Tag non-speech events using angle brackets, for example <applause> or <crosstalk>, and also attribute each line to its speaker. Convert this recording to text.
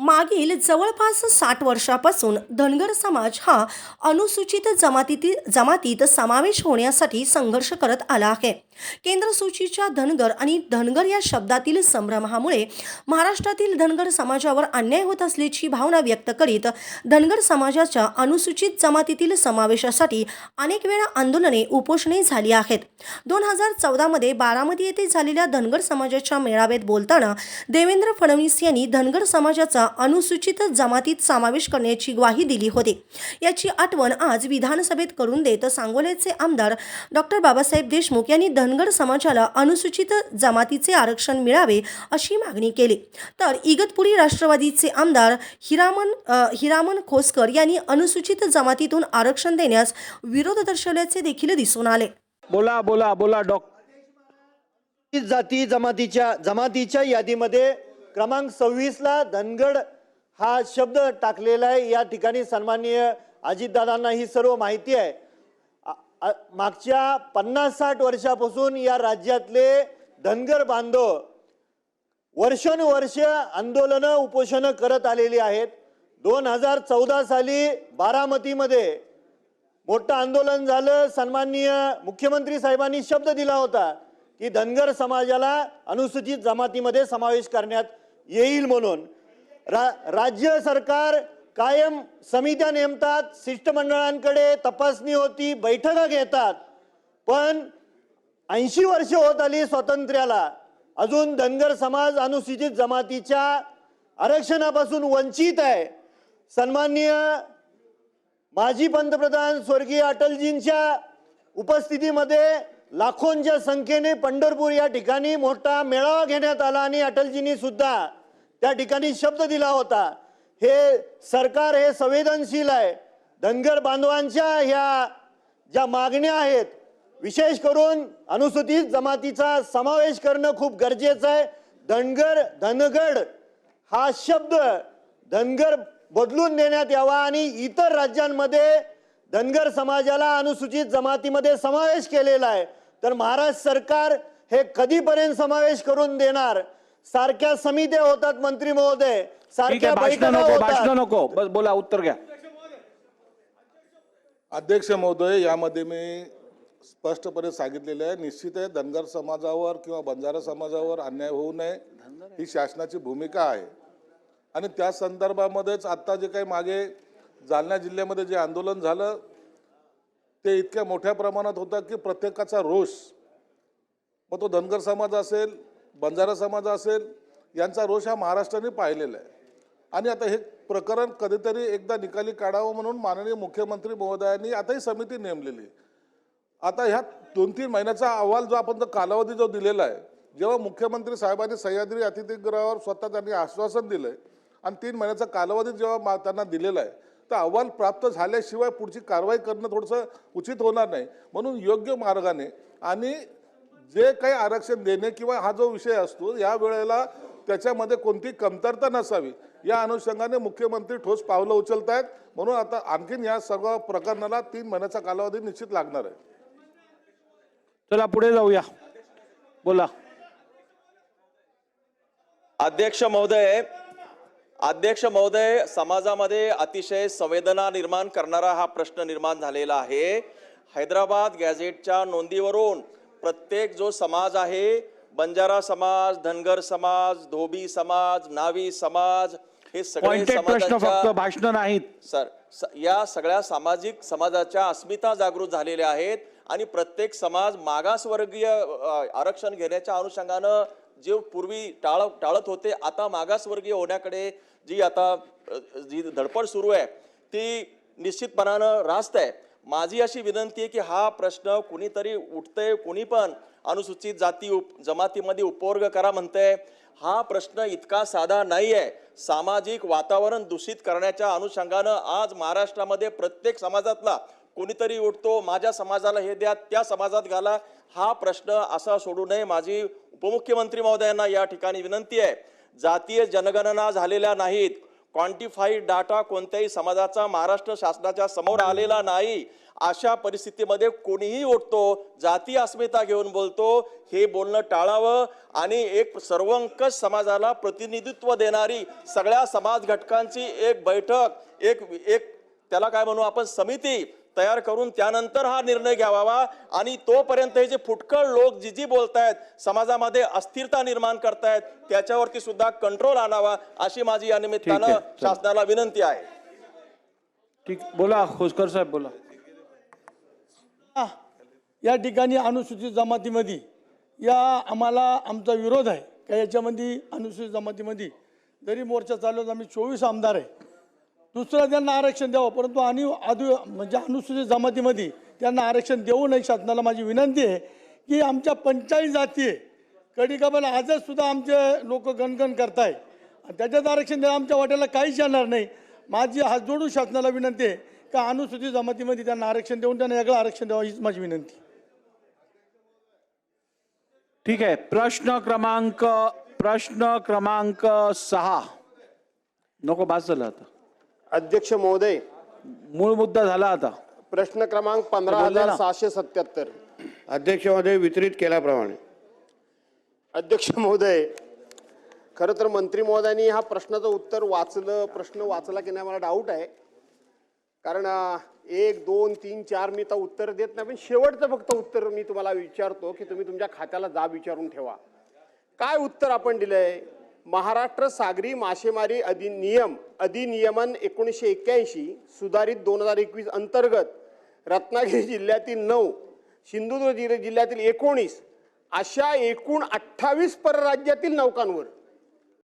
Speaker 1: मागील जवळपास साठ वर्षापासून धनगर समाज हा अनुसूचित जमातीतील जमातीत समावेश होण्यासाठी संघर्ष करत आला आहे. केंद्र सूचीच्या धनगर आणि धनगर या शब्दातील संभ्रमामुळे महाराष्ट्रातील धनगर समाजावर अन्याय होत असल्याची भावना व्यक्त करीत धनगर समाजाच्या अनुसूचित जमातीतील समावेशासाठी अनेक वेळा आंदोलने उपोषणे झाली आहेत. दोन हजार चौदामध्ये बारामती येथे झालेल्या धनगर समाजाच्या मेळाव्यात बोलताना देवेंद्र फडणवीस यांनी धनगर समाजाचा अनुसूचित जमातीत समावेश करण्याची ग्वाही दिली होती. याची आठवण आज विधानसभेत करून देत सांगोल्याचे आमदार डॉक्टर बाबासाहेब देशमुख यांनी धनगर समाजाला अनुसूचित जमातीचे आरक्षण मिळावे अशी मागणी केली. तर इगतपुरी राष्ट्रवादीचे आमदार हिरामन हिरामन खोसकर यांनी अनुसूचित जमातीतून आरक्षण देण्यास विरोध दर्शवल्याचे देखील दिसून आले.
Speaker 2: बोला बोला बोला डॉ.
Speaker 3: जाती जमातीच्या जमातीच्या यादीमध्ये क्रमांक सव्वीसला धनगड हा शब्द टाकलेला आहे. या ठिकाणी सन्माननीय अजितदादांना ही सर्व माहिती आहे. मागच्या पन्नास साठ वर्षापासून या राज्यातले धनगर बांधव वर्षानुवर्ष आंदोलनं उपोषणं करत आलेली आहेत. दोन हजार चौदा साली बारामतीमध्ये मोठं आंदोलन झालं. सन्माननीय मुख्यमंत्री साहेबांनी शब्द दिला होता की धनगर समाजाला अनुसूचित जमातीमध्ये समावेश करण्यात येईल म्हणून. रा राज्य सरकार कायम समित्या नेमतात शिष्टमंडळांकडे तपासणी होती बैठका घेतात. पण ऐंशी वर्ष होत आली स्वातंत्र्याला. अजून धनगर समाज अनुसूचित जमातीच्या आरक्षणापासून वंचित आहे. सन्माननीय माजी पंतप्रधान स्वर्गीय अटलजींच्या उपस्थितीमध्ये लाखोंच्या संख्येने पंढरपूर या ठिकाणी मोठा मेळावा घेण्यात आला आणि अटलजींनी सुद्धा त्या ठिकाणी शब्द दिला होता. हे सरकार हे संवेदनशील आहे. धनगर बांधवांच्या ह्या ज्या मागण्या आहेत विशेष करून अनुसूचित जमातीचा समावेश करणं खूप गरजेचं आहे. धनगर धनगड हा शब्द धनगर बदलून देण्यात यावा आणि इतर राज्यांमध्ये धनगर समाजाला अनुसूचित जमातीमध्ये समावेश केलेला आहे. तर महाराष्ट्र सरकार हे कधीपर्यंत समावेश करून देणार? सारख्या समित्या होतात मंत्री महोदय. सारख्या
Speaker 2: भाषण
Speaker 3: बैठका
Speaker 2: नको भाषण नको. बस बोला उत्तर घ्या.
Speaker 4: अध्यक्ष महोदय यामध्ये मी स्पष्टपणे सांगितलेले आहे निश्चित आहे धनगर समाजावर किंवा बंजारा समाजावर अन्याय होऊ नये. ही शासनाची भूमिका आहे. आणि त्या संदर्भामध्येच आत्ता जे काही मागे जालना जिल्ह्यामध्ये जे आंदोलन झालं ते इतक्या मोठ्या प्रमाणात होतं की प्रत्येकाचा रोष मग तो धनगर समाज असेल बंजारा समाज असेल यांचा रोष हा महाराष्ट्राने पाहिलेला आहे. आणि आता हे प्रकरण कधीतरी एकदा निकाली काढावं म्हणून माननीय मुख्यमंत्री महोदयांनी आता ही समिती नेमलेली आता ह्या दोन तीन महिन्याचा अहवाल जो आपण जो कालावधी जो दिलेला आहे जेव्हा मुख्यमंत्री साहेबांनी सह्याद्री अतिथीगृहावर स्वतः त्यांनी आश्वासन दिलं आहे आणि तीन महिन्याचा कालावधी जेव्हा मा- त्यांना दिलेला आहे तर अहवाल प्राप्त झाल्याशिवाय पुढची कारवाई करणं थोडंसं उचित होणार नाही. म्हणून योग्य मार्गाने आणि जे काही आरक्षण देणे किंवा हा जो विषय असतो या वेळेला त्याच्यामध्ये कोणती कमतरता नसावी या अनुषंगाने मुख्यमंत्री ठोस पावलं उचलत आहेत म्हणून आता आणखीन या सर्व प्रकरणाला तीन महिन्याचा कालावधी निश्चित लागणार आहे.
Speaker 2: चला पुढे जाऊया. बोला.
Speaker 5: अध्यक्ष महोदय अध्यक्ष महोदय समाजामध्ये अतिशय संवेदना निर्माण करणारा हा प्रश्न निर्माण झालेला आहे. हैदराबाद गॅझेटच्या नोंदीवरून प्रत्येक जो समाज आहे बंजारा समाज धनगर समाज धोबी समाज नावी समाज हे सगळे
Speaker 2: प्रश्न फक्त भाषण नाहीत.
Speaker 5: सर या सगळ्या सामाजिक समाजाच्या अस्मिता जागृत झालेल्या आहेत आणि प्रत्येक समाज मागासवर्गीय आरक्षण घेण्याच्या अनुषंगानं जे पूर्वी टाळ टाळत होते आता मागासवर्गीय होण्याकडे जी आता जी धडपड सुरू आहे ती निश्चितपणानं रास्त आहे. माझी अशी विनंती आहे की हा प्रश्न कुणीतरी उठतंय कुणी पण अनुसूचित जाती उप जमातीमध्ये उपवर्ग करा म्हणतंय. हा प्रश्न इतका साधा नाही आहे सामाजिक वातावरण दूषित करण्याच्या अनुषंगानं आज महाराष्ट्रामध्ये प्रत्येक समाजातला कोणीतरी उठतो माझ्या समाजाला हे द्या त्या समाजात घाला. हा प्रश्न असा सोडू नये. माझी उपमुख्यमंत्री महोदयांना या ठिकाणी विनंती आहे. जातीय जनगणना झालेल्या नाहीत. क्वांटिफाईड डाटा कोणत्याही समाजाचा महाराष्ट्र शासनाच्या समोर आलेला नाही. अशा परिस्थितीमध्ये कोणीही उठतो जाती अस्मिता घेऊन बोलतो हे बोलणं टाळावं आणि एक सर्वंकष समाजाला प्रतिनिधित्व देणारी सगळ्या समाज घटकांची एक बैठक एक एक त्याला काय म्हणू आपण समिती तयार करून त्यानंतर हा निर्णय घ्यावा आणि तोपर्यंत हे जे फुटकळ लोक जी जी बोलतायत समाजामध्ये अस्थिरता निर्माण करतायत त्याच्यावरती सुद्धा कंट्रोल आणावा अशी माझी या निमित्तानं. शासनाला विनंती आहे.
Speaker 2: ठीक बोला खोसकर साहेब बोला.
Speaker 6: या ठिकाणी अनुसूचित जमातीमध्ये या आम्हाला आमचा विरोध आहे. का याच्यामध्ये अनुसूचित जमातीमध्ये जरी मोर्चा चालवत आम्ही चोवीस आमदार आहे. दुसरं त्यांना आरक्षण द्यावं. परंतु आणि आदू म्हणजे अनुसूचित जमातीमध्ये त्यांना आरक्षण देऊ नये शासनाला माझी विनंती आहे की आमच्या पंचाळीस जाती आहे. कडिकाबल आजच सुद्धा आमचे लोक गणगण करताय. आणि त्याच्यात आरक्षण द्या आमच्या वाट्याला काहीच येणार नाही. माझी हात जोडून शासनाला विनंती आहे का अनुसूचित जमातीमध्ये त्यांना आरक्षण देऊन त्यांना वेगळं आरक्षण द्यावं हीच माझी विनंती.
Speaker 2: ठीक आहे. प्रश्न क्रमांक प्रश्न क्रमांक सहा. नको बास आता.
Speaker 7: अध्यक्ष महोदय
Speaker 2: मूळ मुद्दा झाला आता.
Speaker 7: प्रश्न क्रमांक पंधरा. हजार सहाशे सत्याहत्तर.
Speaker 8: अध्यक्ष महोदय वितरित केल्याप्रमाणे.
Speaker 7: अध्यक्ष महोदय खरं तर मंत्री महोदयांनी हा प्रश्नाचं उत्तर वाचलं प्रश्न वाचला की नाही मला डाऊट आहे. कारण एक दोन तीन चार मी तर उत्तर देत नाही पण शेवटचं फक्त उत्तर मी तुम्हाला विचारतो की तुम्ही तुमच्या खात्याला जाब विचारून ठेवा. काय उत्तर आपण दिलंय? महाराष्ट्र सागरी मासेमारी अधिनियम अधिनियमन एकोणीसशे एक्क्याऐंशी सुधारित दोन हजार एकवीस अंतर्गत रत्नागिरी <laughs> जिल्ह्यातील नऊ सिंधुदुर्ग जिल्ह्यातील एकोणीस अशा एकूण अठ्ठावीस परराज्यातील नौकांवर